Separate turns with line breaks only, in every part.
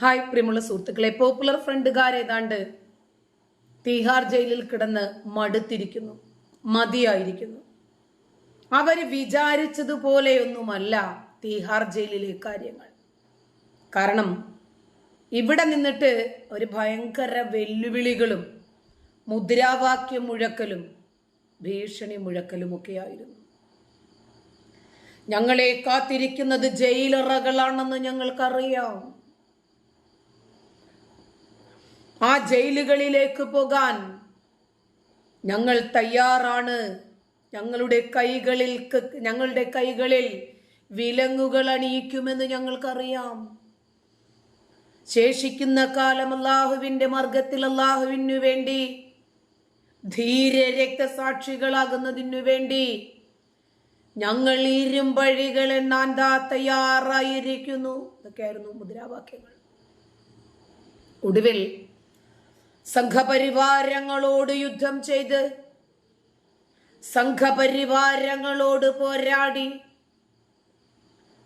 Hi പ്രിയമുള്ള സുഹൃത്തുക്കളെ popular ഫ്രണ്ടുകാർ ഏതാണ്ട് തീഹാർ ജയിലിൽ കിടന്ന് മടുത്തിരിക്കുന്നു മതിയായിരിക്കുന്നു. അവർ വിചാരിച്ചതുപോലെയൊന്നുമല്ല തീഹാർ ജയിലിലെ കാര്യങ്ങൾ. കാരണം ഇവിടെ നിന്നിട്ട് ഒരു ഭയങ്കര വെല്ലുവിളികളും മുദ്രാവാക്യ മുഴക്കലും ഭീഷണി മുഴക്കലുമൊക്കെയായിരുന്നു. ഞങ്ങളെ കാത്തിരിക്കുന്നത് ജയിലറകളാണെന്ന് ഞങ്ങൾക്കറിയാം. ആ ജയിലുകളിലേക്ക് പോകാൻ ഞങ്ങൾ തയ്യാറാണ്. ഞങ്ങളുടെ കൈകളിൽ ഞങ്ങളുടെ കൈകളിൽ വിലങ്ങുകൾ അണിയിക്കുമെന്ന് ഞങ്ങൾക്കറിയാം. ശേഷിക്കുന്ന കാലം അള്ളാഹുവിന്റെ മാർഗത്തിൽ അള്ളാഹുവിനു വേണ്ടി ധീര രക്തസാക്ഷികളാകുന്നതിനു വേണ്ടി ഞങ്ങൾ ഇരുമ്പഴികൾ എണ്ണാൻ താ തയ്യാറായിരിക്കുന്നു. ഇതൊക്കെയായിരുന്നു മുദ്രാവാക്യങ്ങൾ. ഒടുവിൽ സംഘപരിവാരങ്ങളോട് യുദ്ധം ചെയ്ത് സംഘപരിവാരങ്ങളോട് പോരാടി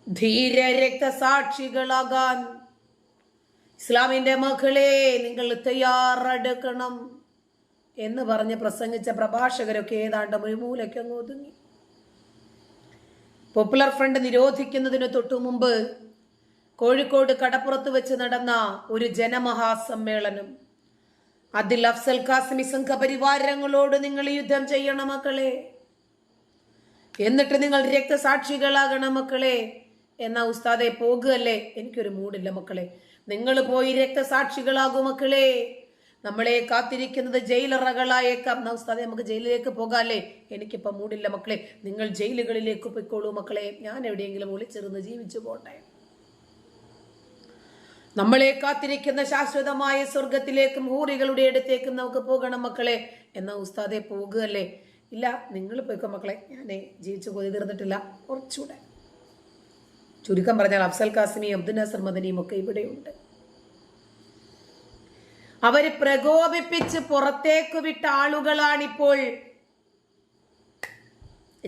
ധീര രക്തസാക്ഷികളാകാൻ ഇസ്ലാമിന്റെ മക്കളെ നിങ്ങൾ തയ്യാറെടുക്കണം എന്ന് പറഞ്ഞ് പ്രസംഗിച്ച പ്രഭാഷകരൊക്കെ ഏതാണ്ട് ഒരു ഒതുങ്ങി. പോപ്പുലർ ഫ്രണ്ട് നിരോധിക്കുന്നതിന് തൊട്ടു മുമ്പ് കോഴിക്കോട് കടപ്പുറത്ത് വെച്ച് നടന്ന ഒരു ജനമഹാസമ്മേളനം അതിൽ അഫ്സൽ കാസിമി സംഘപരിവാരങ്ങളോട് നിങ്ങൾ യുദ്ധം ചെയ്യണം മക്കളെ. എന്നിട്ട് നിങ്ങൾ രക്തസാക്ഷികളാകണം മക്കളെ. എന്നാ ഉസ്താദെ പോകുകയല്ലേ എനിക്കൊരു മൂടില്ല മക്കളെ. നിങ്ങൾ പോയി രക്തസാക്ഷികളാകും മക്കളെ. നമ്മളെ കാത്തിരിക്കുന്നത് ജയിലറകളായേക്കാം. എന്നാ ഉസ്താദെ നമുക്ക് ജയിലിലേക്ക് പോകാല്ലേ? എനിക്കിപ്പോൾ മൂടില്ല മക്കളെ. നിങ്ങൾ ജയിലുകളിലേക്ക് പോയിക്കോളൂ മക്കളെ. ഞാൻ എവിടെയെങ്കിലും ഒളിച്ചിരുന്ന് ജീവിച്ചു പോട്ടെ. നമ്മളെ കാത്തിരിക്കുന്ന ശാശ്വതമായ സ്വർഗത്തിലേക്കും ഹൂറികളുടെ അടുത്തേക്കും നമുക്ക് പോകണം മക്കളെ. എന്ന ഉസ്താദെ പോകുകയല്ലേ? ഇല്ല നിങ്ങൾ പോയിക്കോ മക്കളെ. ഞാനേ ജീവിച്ചു പോയി തീർന്നിട്ടില്ല. കുറച്ചുകൂടെ. ചുരുക്കം പറഞ്ഞാൽ അഫ്സൽ കാസിമിയും അബ്ദുൽ നാസർ മദനിയും ഒക്കെ ഇവിടെയുണ്ട്. അവർ പ്രകോപിപ്പിച്ച് പുറത്തേക്ക് വിട്ട ആളുകളാണിപ്പോൾ.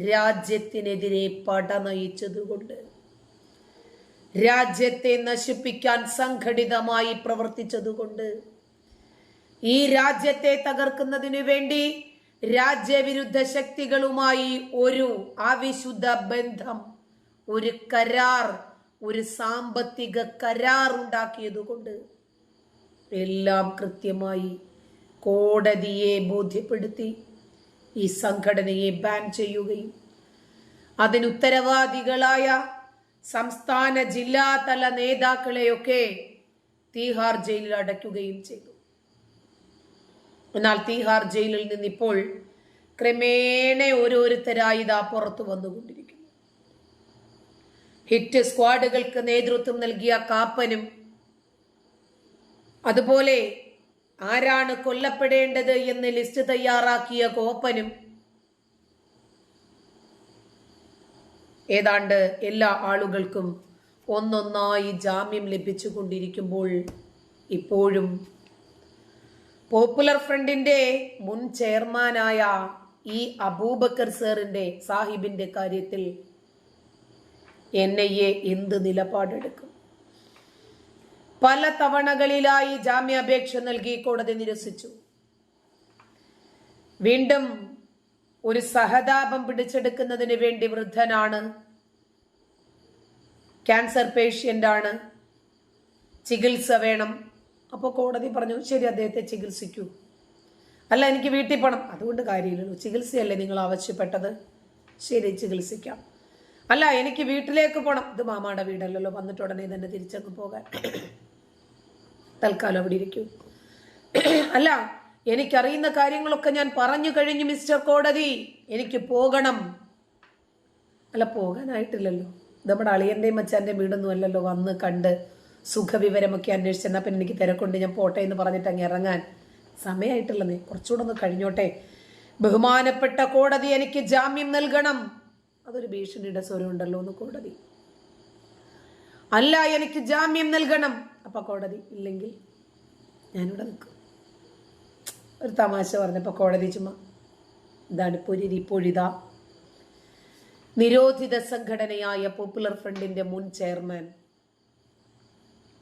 രാജ്യത്തിനെതിരെ പട നയിച്ചതുകൊണ്ട്. രാജ്യത്തെ നശിപ്പിക്കാൻ സംഘടിതമായി പ്രവർത്തിച്ചതുകൊണ്ട് ഈ രാജ്യത്തെ തകർക്കുന്നതിനു വേണ്ടി രാജ്യവിരുദ്ധ ശക്തികളുമായി ഒരു അവിശുദ്ധ ബന്ധം ഒരു കരാർ ഒരു സാമ്പത്തിക കരാർ ഉണ്ടാക്കിയതുകൊണ്ട് എല്ലാം കൃത്യമായി കോടതിയെ ബോധ്യപ്പെടുത്തി ഈ സംഘടനയെ ബാൻ ചെയ്യുകയും അതിന് ഉത്തരവാദികളായ സംസ്ഥാന ജില്ലാതല നേതാക്കളെയൊക്കെ തീഹാർ ജയിലിൽ അടയ്ക്കുകയും ചെയ്തു. എന്നാൽ തീഹാർ ജയിലിൽ നിന്നിപ്പോൾ ക്രമേണ ഓരോരുത്തരായി ഇതാ പുറത്തു വന്നുകൊണ്ടിരിക്കുന്നു. ഹിറ്റ് സ്ക്വാഡുകൾക്ക് നേതൃത്വം നൽകിയ കാപ്പനും അതുപോലെ ആരാണ് കൊല്ലപ്പെടേണ്ടത് എന്ന് ലിസ്റ്റ് തയ്യാറാക്കിയ കോപ്പനും ഏതാണ്ട് എല്ലാ ആളുകൾക്കും ഒന്നൊന്നായി ജാമ്യം ലഭിച്ചുകൊണ്ടിരിക്കുമ്പോൾ ഇപ്പോഴും പോപ്പുലർ ഫ്രണ്ടിന്റെ മുൻ ചെയർമാനായ ഈ അബൂബക്കർ സാറിന്റെ സാഹിബിന്റെ കാര്യത്തിൽ എൻ ഐ എ എന്ത് നിലപാടെടുക്കും? പല തവണകളിലായി ജാമ്യാപേക്ഷ നൽകി കോടതി നിരസിച്ചു. വീണ്ടും ഒരു സഹതാപം പിടിച്ചെടുക്കുന്നതിന് വേണ്ടി വൃദ്ധനാണ്. ക്യാൻസർ പേഷ്യന്റാണ്. ചികിത്സ വേണം. അപ്പോൾ കോടതി പറഞ്ഞു ശരി അദ്ദേഹത്തെ ചികിത്സിക്കൂ. അല്ല എനിക്ക് വീട്ടിൽ പോകണം അതുകൊണ്ട് കാര്യമില്ലല്ലോ. ചികിത്സയല്ലേ നിങ്ങൾ ആവശ്യപ്പെട്ടത്. ശരി ചികിത്സിക്കാം. അല്ല എനിക്ക് വീട്ടിലേക്ക് പോകണം ഇത് മാമാടെ വീടല്ലല്ലോ. വന്നിട്ട് ഉടനെ തന്നെ തിരിച്ചങ്ങ് പോകാൻ. തൽക്കാലം അവിടെ ഇരിക്കൂ. അല്ല എനിക്കറിയുന്ന കാര്യങ്ങളൊക്കെ ഞാൻ പറഞ്ഞു കഴിഞ്ഞു മിസ്റ്റർ കോടതി. എനിക്ക് പോകണം. അല്ല പോകാനായിട്ടില്ലല്ലോ. നമ്മുടെ അളിയന്റെയും അച്ഛന്റെയും വീടൊന്നും അല്ലല്ലോ വന്ന് കണ്ട് സുഖവിവരമൊക്കെ അന്വേഷിച്ചെന്നാൽ പിന്നെ എനിക്ക് തിരക്കുണ്ട് ഞാൻ പോട്ടെ എന്ന് പറഞ്ഞിട്ട് അങ്ങ് ഇറങ്ങാൻ. സമയമായിട്ടില്ലെന്നേ കുറച്ചുകൂടെ ഒന്ന് കഴിഞ്ഞോട്ടെ. ബഹുമാനപ്പെട്ട കോടതി എനിക്ക് ജാമ്യം നൽകണം. അതൊരു ഭീഷണിയുടെ സ്വരം ഉണ്ടല്ലോ എന്ന് കോടതി. അല്ല എനിക്ക് ജാമ്യം നൽകണം. അപ്പൊ കോടതി ഇല്ലെങ്കിൽ ഞാനിവിടെ നിൽക്കും. ഒരു തമാശ പറഞ്ഞപ്പോൾ കോടതി ചുമ ഇതാണ് പൊരിരി പൊഴിത. നിരോധിത സംഘടനയായ പോപ്പുലർ ഫ്രണ്ടിന്റെ മുൻ ചെയർമാൻ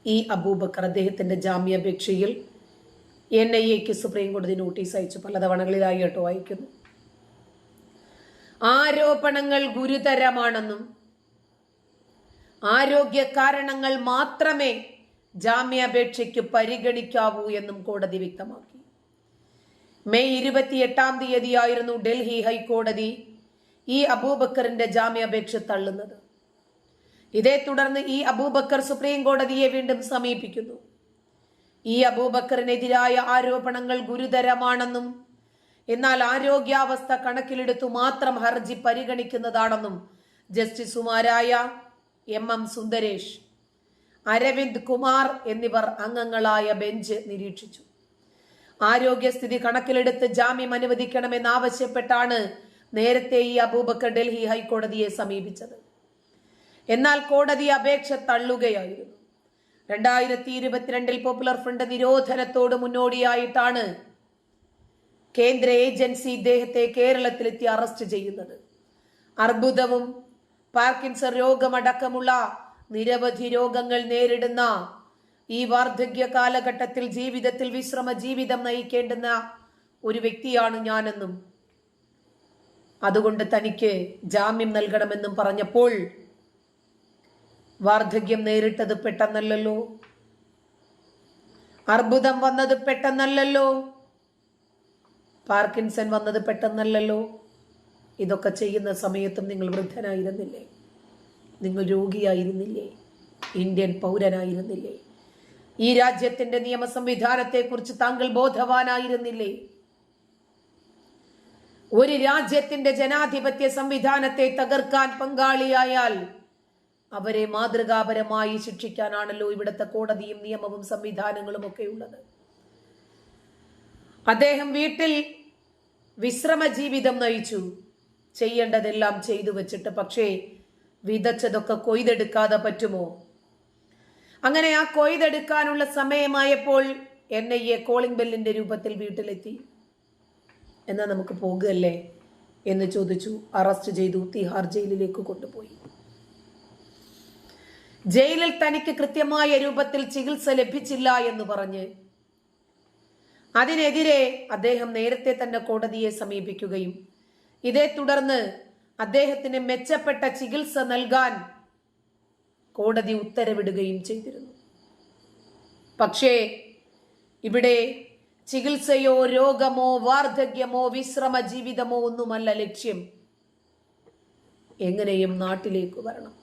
ഇ അബൂബക്കർ അദ്ദേഹത്തിന്റെ ജാമ്യാപേക്ഷയിൽ എൻ ഐ എക്ക് സുപ്രീം കോടതി നോട്ടീസ് അയച്ചു. പലതവണകളിലായി കേട്ടോ അയക്കുന്നു. ആരോപണങ്ങൾ ഗുരുതരമാണെന്നും ആരോഗ്യ കാരണങ്ങൾ മാത്രമേ ജാമ്യാപേക്ഷയ്ക്ക് പരിഗണിക്കാവൂ എന്നും കോടതി വ്യക്തമാക്കി. മെയ് ഇരുപത്തിയെട്ടാം തീയതിയായിരുന്നു ഡൽഹി ഹൈക്കോടതി ഈ അബൂബക്കറിന്റെ ജാമ്യാപേക്ഷ തള്ളുന്നത്. ഇതേ തുടർന്ന് ഈ അബൂബക്കർ സുപ്രീം കോടതിയെ വീണ്ടും സമീപിക്കുന്നു. ഈ അബൂബക്കറിനെതിരായ ആരോപണങ്ങൾ ഗുരുതരമാണെന്നും എന്നാൽ ആരോഗ്യാവസ്ഥ കണക്കിലെടുത്തു മാത്രം ഹർജി പരിഗണിക്കുന്നതാണെന്നും ജസ്റ്റിസുമാരായ എം എം സുന്ദരേഷ് അരവിന്ദ് കുമാർ എന്നിവർ അംഗങ്ങളായ ബെഞ്ച് നിരീക്ഷിച്ചു. ആരോഗ്യസ്ഥിതി കണക്കിലെടുത്ത് ജാമ്യം അനുവദിക്കണമെന്നാവശ്യപ്പെട്ടാണ് നേരത്തെ ഈ അബൂബക്കർ ഡൽഹി ഹൈക്കോടതിയെ സമീപിച്ചത്. എന്നാൽ കോടതി അപേക്ഷ തള്ളുകയായിരുന്നു. രണ്ടായിരത്തി ഇരുപത്തിരണ്ടിൽ പോപ്പുലർ ഫ്രണ്ട് നിരോധനത്തോട് മുന്നോടിയായിട്ടാണ് കേന്ദ്ര ഏജൻസി ഇദ്ദേഹത്തെ കേരളത്തിലെത്തി അറസ്റ്റ് ചെയ്യുന്നത്. അർബുദവും പാർക്കിൻസൺ രോഗമടക്കമുള്ള നിരവധി രോഗങ്ങൾ നേരിടുന്ന ഈ വാർദ്ധക്യ കാലഘട്ടത്തിൽ ജീവിതത്തിൽ വിശ്രമ ജീവിതം നയിക്കേണ്ടുന്ന ഒരു വ്യക്തിയാണ് ഞാനെന്നും. അതുകൊണ്ട് തനിക്ക് ജാമ്യം നൽകണമെന്നും പറഞ്ഞപ്പോൾ വാർദ്ധക്യം നേരിട്ടത് പെട്ടെന്നല്ലല്ലോ. അർബുദം വന്നത് പെട്ടെന്നല്ലല്ലോ. പാർക്കിൻസൺ വന്നത് പെട്ടെന്നല്ലല്ലോ. ഇതൊക്കെ ചെയ്യുന്ന സമയത്തും നിങ്ങൾ വൃദ്ധനായിരുന്നില്ലേ? നിങ്ങൾ രോഗിയായിരുന്നില്ലേ? ഇന്ത്യൻ പൗരനായിരുന്നില്ലേ? ഈ രാജ്യത്തിന്റെ നിയമ സംവിധാനത്തെക്കുറിച്ച് താങ്കൾ ബോധവാനായിരുന്നില്ലേ? ഒരു രാജ്യത്തിന്റെ ജനാധിപത്യ സംവിധാനത്തെ തകർക്കാൻ പങ്കാളിയായാൽ അവരെ മാതൃകാപരമായി ശിക്ഷിക്കാനാണല്ലോ ഇവിടുത്തെ കോടതിയും നിയമവും സംവിധാനങ്ങളും ഒക്കെ ഉള്ളത്. അദ്ദേഹം വീട്ടിൽ വിശ്രമ ജീവിതം നയിച്ചു. ചെയ്യേണ്ടതെല്ലാം ചെയ്തു വെച്ചിട്ട് പക്ഷേ വിതച്ചതൊക്കെ കൊയ്തെടുക്കാതെ പറ്റുമോ? അങ്ങനെ ആ കൊയ്തെടുക്കാനുള്ള സമയമായപ്പോൾ എൻ ഐ എ കോളിംഗ് ബെല്ലിന്റെ രൂപത്തിൽ വീട്ടിലെത്തി. എന്നാൽ നമുക്ക് പോകുകയല്ലേ? എന്ന് ചോദിച്ചു. അറസ്റ്റ് ചെയ്തു. തിഹാർ ജയിലിലേക്ക് കൊണ്ടുപോയി. ജയിലിൽ തനിക്ക് കൃത്യമായ രൂപത്തിൽ ചികിത്സ ലഭിച്ചില്ല എന്ന് പറഞ്ഞ് അതിനെതിരെ അദ്ദേഹം നേരത്തെ തന്നെ കോടതിയെ സമീപിക്കുകയും ഇതേ തുടർന്ന് അദ്ദേഹത്തിന് മെച്ചപ്പെട്ട ചികിത്സ നൽകാൻ കോടതി ഉത്തരവിടുകയും ചെയ്തിരുന്നു. പക്ഷേ ഇവിടെ ചികിത്സയോ രോഗമോ വാർദ്ധക്യമോ വിശ്രമ ജീവിതമോ ഒന്നുമല്ല ലക്ഷ്യം. എങ്ങനെയും നാട്ടിലേക്ക് വരണം.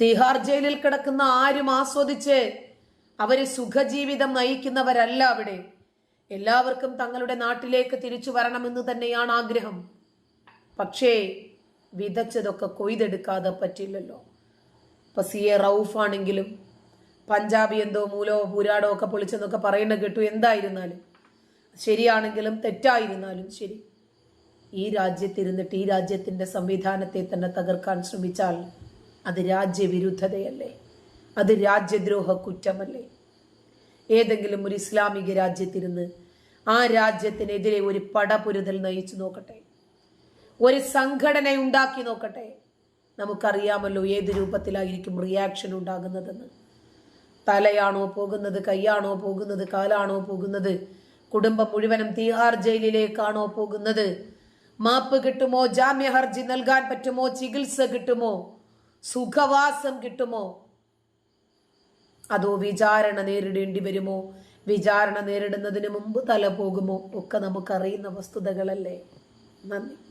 തിഹാർ ജയിലിൽ കിടക്കുന്ന ആരും ആസ്വദിച്ച് അവർ സുഖജീവിതം നയിക്കുന്നവരല്ല അവിടെ. എല്ലാവർക്കും തങ്ങളുടെ നാട്ടിലേക്ക് തിരിച്ചു വരണമെന്ന് തന്നെയാണ് ആഗ്രഹം. പക്ഷേ വിതച്ചതൊക്കെ കൊയ്തെടുക്കാതെ പറ്റില്ലല്ലോ. ഇപ്പൊ സി എ റൌഫാണെങ്കിലും പഞ്ചാബി എന്തോ മൂലോ പുരാടോ ഒക്കെ പൊളിച്ചെന്നൊക്കെ പറയുന്നത് കേട്ടു. എന്തായിരുന്നാലും? ശരിയാണെങ്കിലും തെറ്റായിരുന്നാലും ശരി. ഈ രാജ്യത്തിരുന്നിട്ട് ഈ രാജ്യത്തിന്റെ സംവിധാനത്തെ തന്നെ തകർക്കാൻ ശ്രമിച്ചാൽ അത് രാജ്യവിരുദ്ധതയല്ലേ? അത് രാജ്യദ്രോഹ കുറ്റമല്ലേ ഏതെങ്കിലും ഒരു ഇസ്ലാമിക രാജ്യത്തിരുന്ന് ആ രാജ്യത്തിനെതിരെ ഒരു പടപുരുതൽ നയിച്ചു നോക്കട്ടെ. ഒരു സംഘടന ഉണ്ടാക്കി നോക്കട്ടെ. നമുക്കറിയാമല്ലോ ഏത് രൂപത്തിലായിരിക്കും റിയാക്ഷൻ ഉണ്ടാകുന്നതെന്ന്. തലയാണോ പോകുന്നത് കൈയാണോ പോകുന്നത് കാലാണോ പോകുന്നത്? കുടുംബം മുഴുവനും തീഹാർ ജയിലിലേക്കാണോ പോകുന്നത്? മാപ്പ് കിട്ടുമോ? ജാമ്യ ഹർജി നൽകാൻ പറ്റുമോ? ചികിത്സ കിട്ടുമോ? സുഖവാസം കിട്ടുമോ? അതോ വിചാരണ നേരിടേണ്ടി വരുമോ? വിചാരണ നേരിടുന്നതിന് മുമ്പ് തല പോകുമോ? ഒക്കെ നമുക്കറിയുന്ന വസ്തുതകളല്ലേ. നന്ദി.